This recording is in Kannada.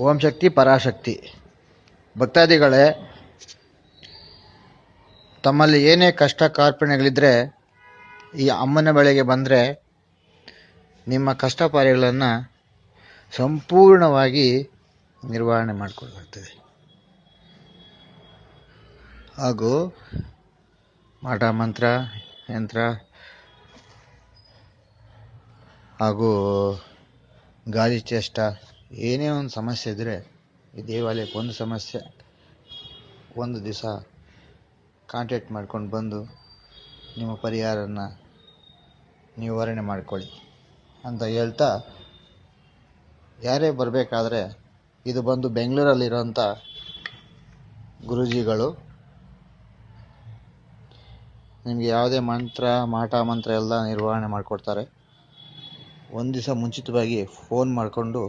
ಓಂ ಶಕ್ತಿ, ಪರಾಶಕ್ತಿ. ಭಕ್ತಾದಿಗಳೇ, ತಮ್ಮಲ್ಲಿ ಏನೇ ಕಷ್ಟ ಕಾರ್ಪಣ್ಯಗಳಿದ್ದರೆ ಈ ಅಮ್ಮನ ಬಳಿಗೆ ಬಂದರೆ, ನಿಮ್ಮ ಕಷ್ಟ ಕಾರ್ಯಗಳನ್ನು ಸಂಪೂರ್ಣವಾಗಿ ನಿರ್ವಹಣೆ ಮಾಡಿಕೊಡ್ಲಾಗ್ತದೆ ಹಾಗೂ ಮಾಟ, ಮಂತ್ರ, ಯಂತ್ರ, ಹಾಗೂ ಗಾಳಿ ಚೇಷ್ಟ ಏನೇ ಒಂದು ಸಮಸ್ಯೆ ಇದ್ದರೆ ಈ ದೇವಾಲಯಕ್ಕೆ ಒಂದು ಸಮಸ್ಯೆ, ಒಂದು ದಿವಸ ಕಾಂಟ್ಯಾಕ್ಟ್ ಮಾಡ್ಕೊಂಡು ಬಂದು ನಿಮ್ಮ ಪರಿಹಾರನ ನಿವಾರಣೆ ಮಾಡ್ಕೊಳ್ಳಿ ಅಂತ ಹೇಳ್ತಾ ಯಾರೇ ಬರಬೇಕಾದ್ರೆ ಇದು ಬಂದು ಬೆಂಗಳೂರಲ್ಲಿರೋಂಥ ಗುರುಜಿಗಳು, ನಿಮಗೆ ಯಾವುದೇ ಮಂತ್ರ, ಮಾಟ, ಮಂತ್ರ ಎಲ್ಲ ನಿರ್ವಹಣೆ ಮಾಡಿಕೊಡ್ತಾರೆ. ಒಂದು ದಿವಸ ಮುಂಚಿತವಾಗಿ ಫೋನ್ ಮಾಡಿಕೊಂಡು